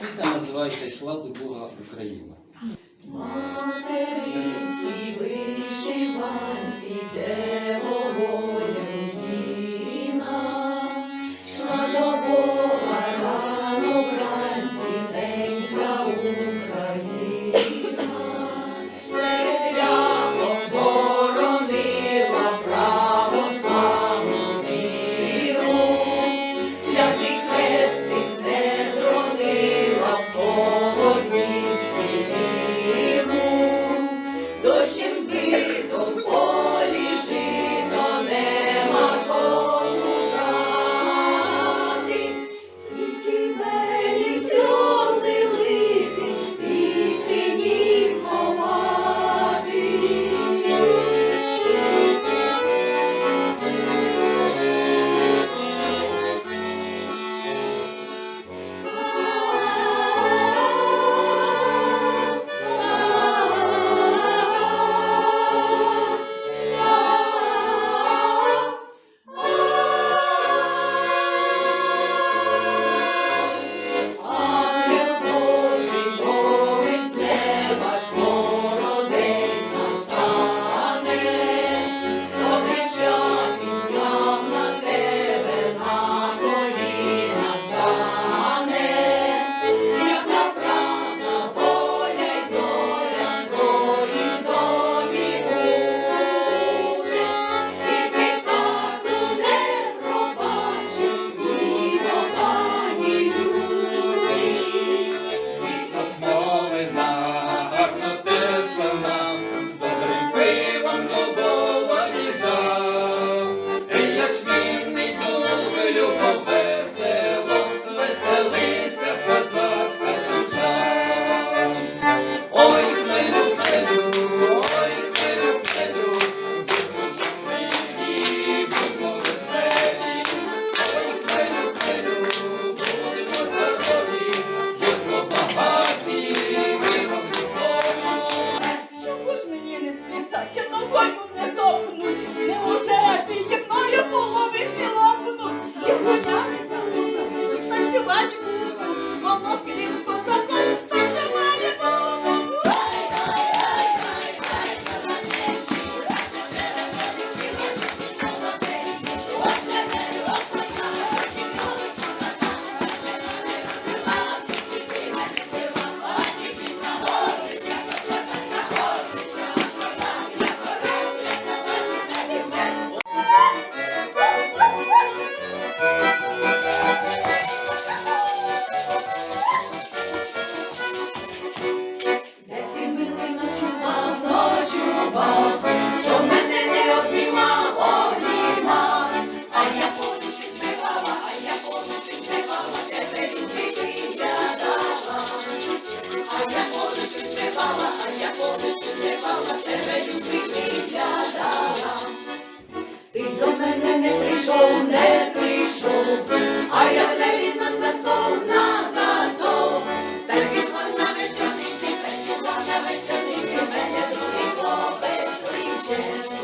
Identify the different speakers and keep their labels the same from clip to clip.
Speaker 1: Пісня називається «Шла до Бога Україна.
Speaker 2: Матері, вишиванці, де волі.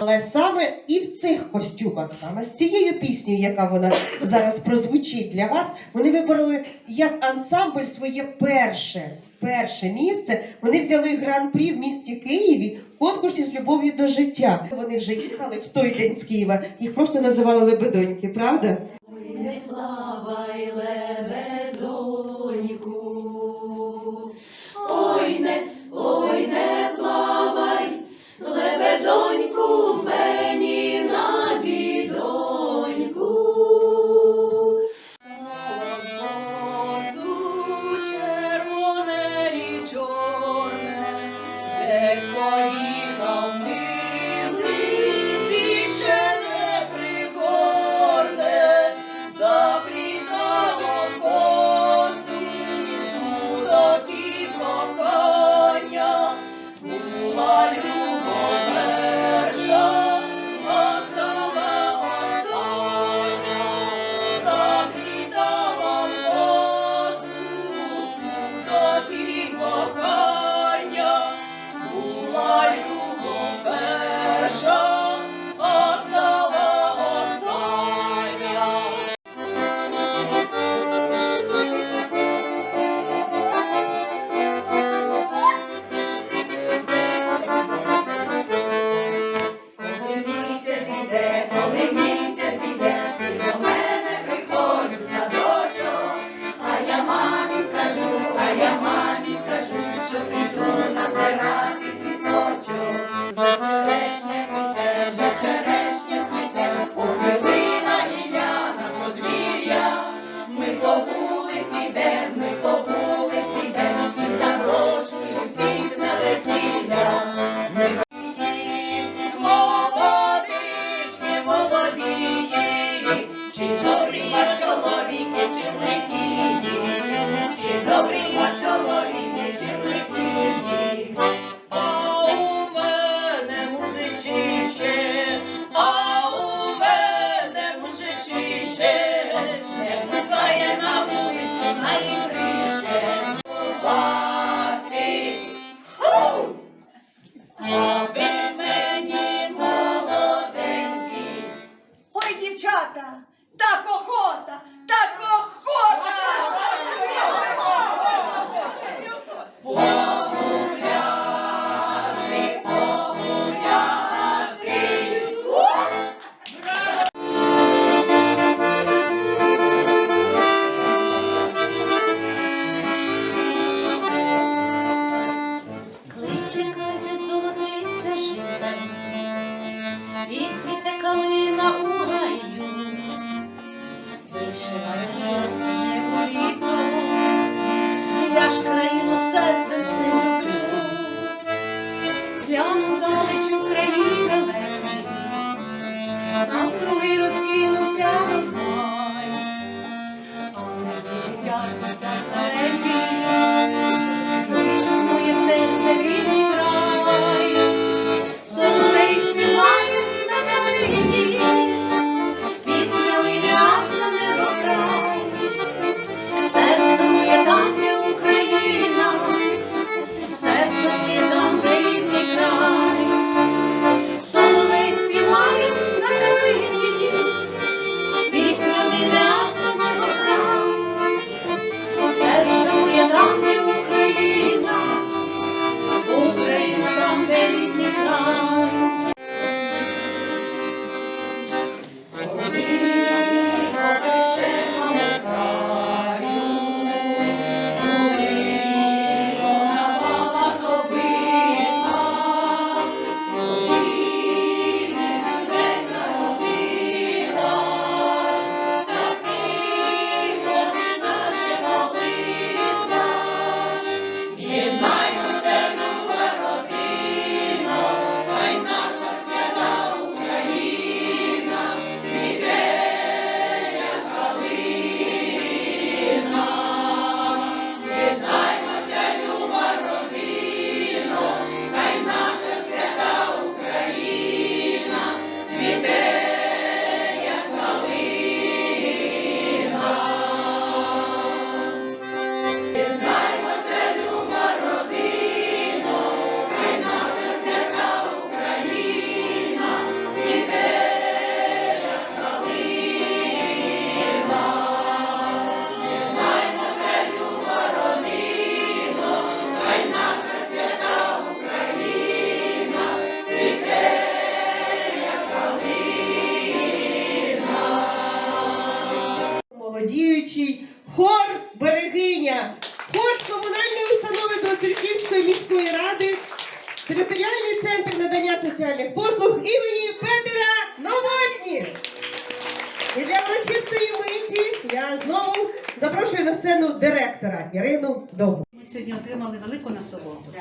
Speaker 3: Але саме і в цих костюмах, саме з цією піснею, яка вона зараз прозвучить для вас, вони вибороли як ансамбль своє перше перше місце. Вони взяли гран-прі в місті Києві в конкурсі з любов'ю до життя. Вони вже їхали в той день з Києва, їх просто називали лебедоньки, правда?
Speaker 2: Гляну далеч Україна навкруги розкинувся
Speaker 3: Ірину
Speaker 4: Ми сьогодні отримали велику насолоду.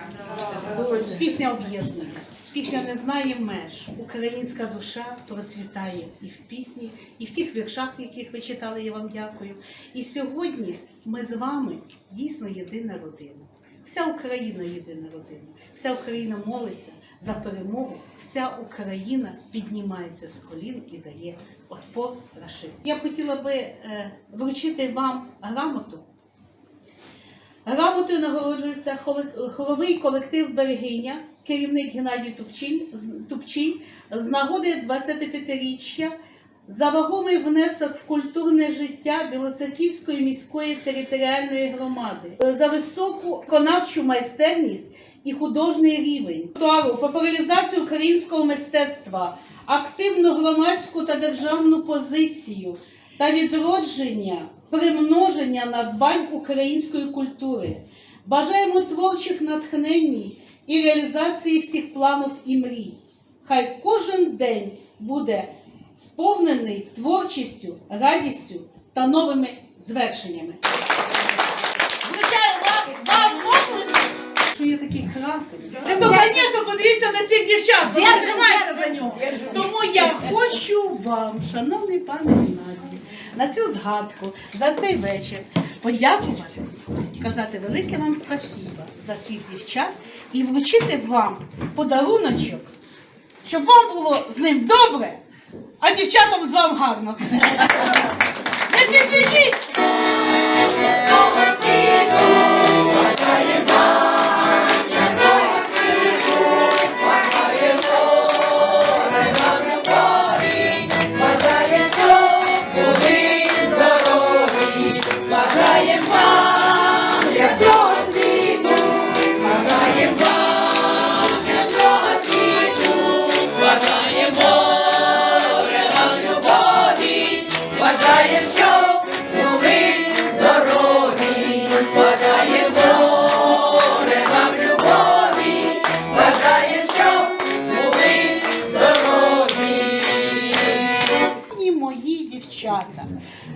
Speaker 4: Пісня об'єднує. Пісня не знає меж. Українська душа процвітає і в пісні, і в тих віршах, яких ви читали, я вам дякую. І сьогодні ми з вами дійсно єдина родина. Вся Україна єдина родина. Вся Україна молиться за перемогу. Вся Україна піднімається з колін і дає отпор рашистам. Я б хотіла би е, вручити вам грамоту. Грамотою нагороджується хоровий колектив Берегиня, керівник Геннадій Тупчій, з- з нагоди 25-річчя за вагомий внесок в культурне життя Білоцерківської міської територіальної громади, за високу виконавчу майстерність і художній рівень, популяризацію українського мистецтва, активну громадську та державну позицію та відродження, примноження надбань української культури. Бажаємо творчих натхнень і реалізації всіх планів і мрій. Хай кожен день буде сповнений творчістю, радістю та новими звершеннями. Звичайно, вам, що є такий красень. То, звісно, подивіться на цих дівчат, вони тримаються за нього. Тому я хочу вам, шановний пане Геннадію, на цю згадку за цей вечір подякувати, сказати велике вам спасіба за цих дівчат і вручити вам подаруночок, щоб вам було з ним добре, а дівчатам з вами гарно. Не підведіть!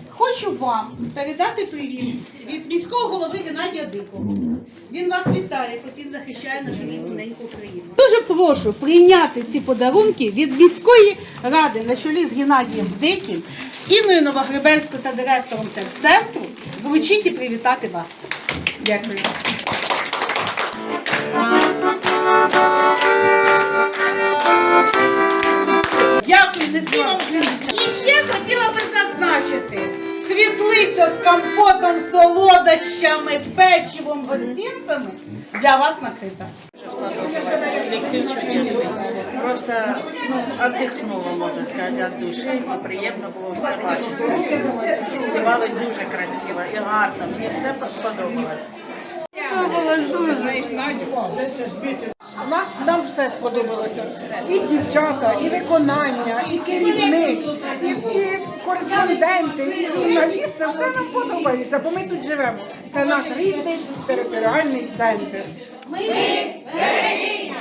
Speaker 4: Хочу вам передати привіт від міського голови Геннадія Дикого. Він вас вітає, він захищає нашу рідну неньку Україну. Дуже прошу прийняти ці подарунки від міської ради на чолі з Геннадієм Диким, Інною Новогребельською та директором терцентру. Вручіть і привітати вас.
Speaker 5: Дякую.
Speaker 4: Дякую, вам. І ще хотіла зазначити, світлиця з компотом, солодощами, печивом, гостинцями для вас накрита.
Speaker 6: Просто ну, отдохнула, можно сказать, от души. І приємно було все бачити. Співали дуже красиво і гарно. Мені все сподобалось. Сподобалось дуже.
Speaker 7: Нас нам все сподобалося. І дівчата, і виконання, і керівник, і, і кореспонденти, і журналісти. Все нам подобається, бо ми тут живемо. Це наш рідний територіальний центр.
Speaker 2: Ми берегині